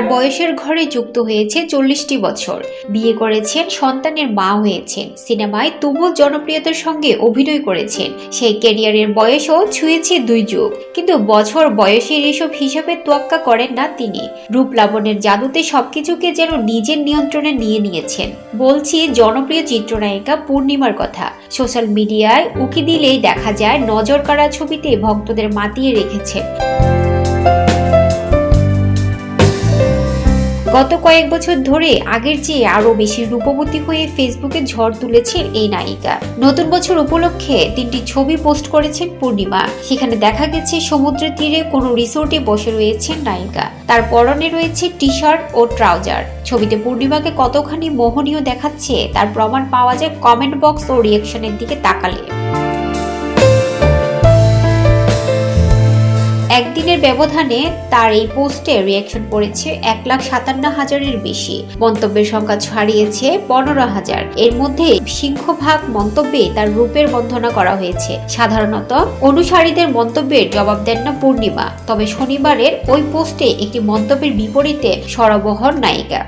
তার বয়সের ঘরে যুক্ত হয়েছে চল্লিশটি বছর। বিয়ে করেছেন, সন্তানের মা হয়েছেন। সিনেমায় তুমুল জনপ্রিয়তার সঙ্গে অভিনয় করেছেন। সেই ক্যারিয়ারের বয়সও ছুঁয়েছে দুই যুগ। কিন্তু বছর বয়সের এসব হিসাবে তোয়াক্কা করেন না তিনি। রূপ লাবণের জাদুতে সবকিছুকে যেন নিজের নিয়ন্ত্রণে নিয়ে নিয়েছেন। বলছি, জনপ্রিয় চিত্রনায়িকা পূর্ণিমার কথা। সোশ্যাল মিডিয়ায় উকি দিলেই দেখা যায় নজর কাড়া ছবিতে ভক্তদের মাতিয়ে রেখেছেন। গত কয়েক বছর ধরে আগের চেয়ে আরও বেশি রূপবতী হয়ে ফেসবুকে ঝড় তুলেছেন এই নায়িকা। নতুন বছর উপলক্ষে তিনটি ছবি পোস্ট করেছেন পূর্ণিমা। সেখানে দেখা গেছে সমুদ্রের তীরে কোনো রিসোর্টে বসে রয়েছেন নায়িকা। তার পরনে রয়েছে টি শার্ট ও ট্রাউজার। ছবিতে পূর্ণিমাকে কতখানি মোহনীয় দেখাচ্ছে তার প্রমাণ পাওয়া যায় কমেন্ট বক্স ও রিয়েকশনের দিকে তাকালে। একদিনের ব্যবধানে তার এই পোস্টে রিয়াকশন পড়েছে এক লাখ সাতান্ন হাজারের বেশি। মন্তব্যের সংখ্যা ছাড়িয়েছে পনেরো হাজার। এর মধ্যে সিংহভাগ মন্তব্যে তার রূপের বন্ধনা করা হয়েছে। সাধারণত অনুসারীদের মন্তব্যের জবাব দেন না পূর্ণিমা। তবে শনিবারের ওই পোস্টে একটি মন্তব্যের বিপরীতে সরবহর নায়িকা।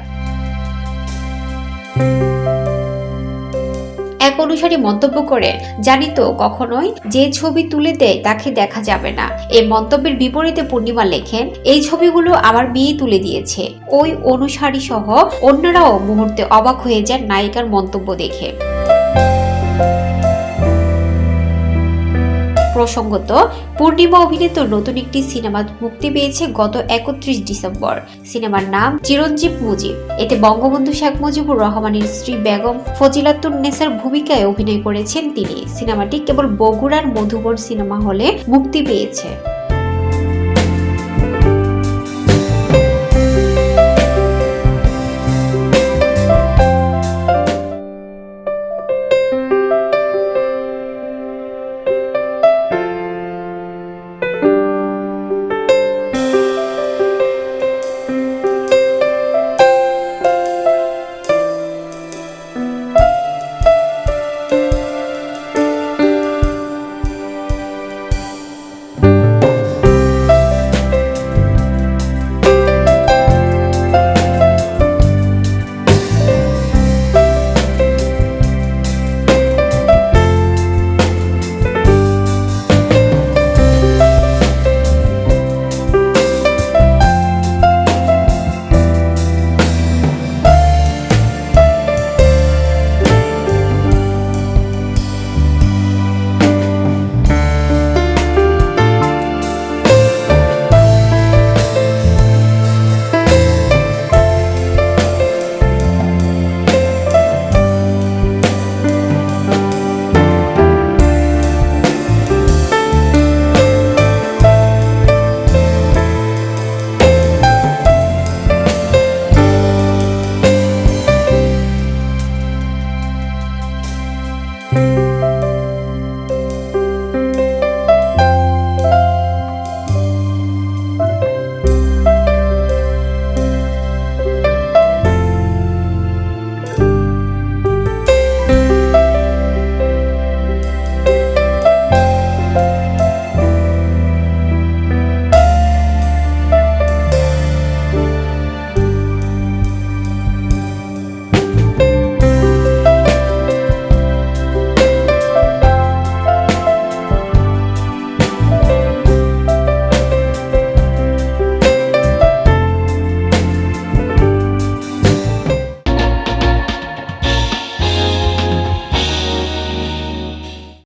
অনুসারী মন্তব্য করে জানিত কখনোই যে ছবি তুলে দেয় তাকে দেখা যাবে না। এই মন্তব্যের বিপরীতে পূর্ণিমা লেখেন, এই ছবিগুলো আমার মেয়ে তুলে দিয়েছে। ওই অনুসারী সহ অন্যরাও মুহূর্তে অবাক হয়ে যান নায়িকার মন্তব্য দেখে। প্রসঙ্গত, পূর্ণিমা অভিনীত নতুন একটি সিনেমা মুক্তি পেয়েছে গত একত্রিশ ডিসেম্বর। সিনেমার নাম চিরঞ্জীব মুজিব। এতে বঙ্গবন্ধু শেখ মুজিবুর রহমানের স্ত্রী বেগম ফজিলাতুন্নেসার ভূমিকায় অভিনয় করেছেন তিনি। সিনেমাটি কেবল বগুড়ার মধুবন সিনেমা হলে মুক্তি পেয়েছে।